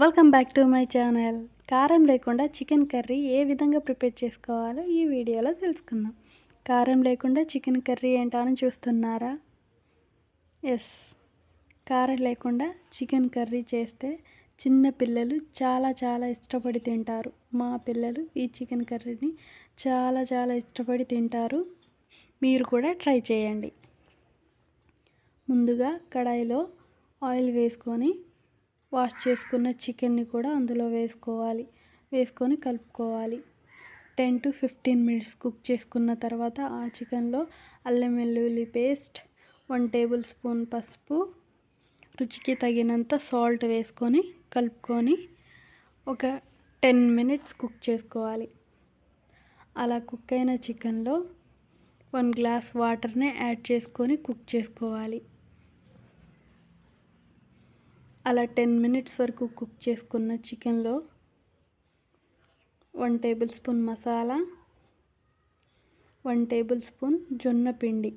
Welcome back to my channel. కారం లేకుండా chicken curry ఏ విధంగా ప్రిపేర్ చేసుకోవాలో ఈ వీడియోలో తెలుసుకుందాం. కారం లేకుండా చికెన్ కర్రీ ఏంటా అని చూస్తున్నారా? ఎస్. కారం లేకుండా చికెన్ కర్రీ చేస్తే చిన్న పిల్లలు చాలా చాలా ఇష్టపడి తింటారు. మా పిల్లలు ఈ చికెన్ కర్రీని చాలా చాలా ఇష్టపడి తింటారు. మీరు కూడా ట్రై చేయండి. ముందుగా కడాయిలో ఆయిల్ వేసుకొని వాష్ చేసుకున్న చికెన్ని కూడా అందులో వేసుకోవాలి. వేసుకొని కలుపుకోవాలి. Ten to fifteen minutes cook చేసుకున్న తర్వాత ఆ చికెన్లో అల్లం వెల్లుల్లి పేస్ట్ వన్ టేబుల్ స్పూన్ పసుపు రుచికి తగినంత సాల్ట్ వేసుకొని కలుపుకొని ఒక టెన్ మినిట్స్ కుక్ చేసుకోవాలి. అలా కుక్ అయిన చికెన్లో వన్ గ్లాస్ వాటర్ని యాడ్ చేసుకొని కుక్ చేసుకోవాలి. అలా టెన్ మినిట్స్ వరకు కుక్ చేసుకున్న చికెన్లో one table spoon masala one table spoon జొన్న పిండి.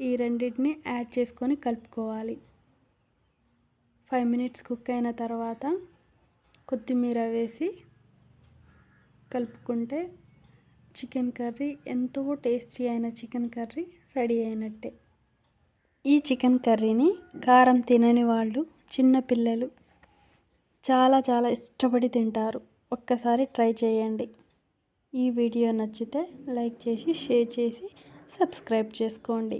ఈ రెండింటిని యాడ్ చేసుకొని కలుపుకోవాలి. ఫైవ్ మినిట్స్ కుక్ అయిన తర్వాత కొత్తిమీర వేసి కలుపుకుంటే చికెన్ కర్రీ ఎంతో టేస్టీ అయిన చికెన్ కర్రీ రెడీ అయినట్టే. ఈ చికెన్ కర్రీని కారం తినని వాళ్ళు చిన్నపిల్లలు చాలా చాలా ఇష్టపడి తింటారు. ఒక్కసారి ట్రై చేయండి. ఈ వీడియో నచ్చితే లైక్ చేసి షేర్ చేసి సబ్స్క్రైబ్ చేసుకోండి.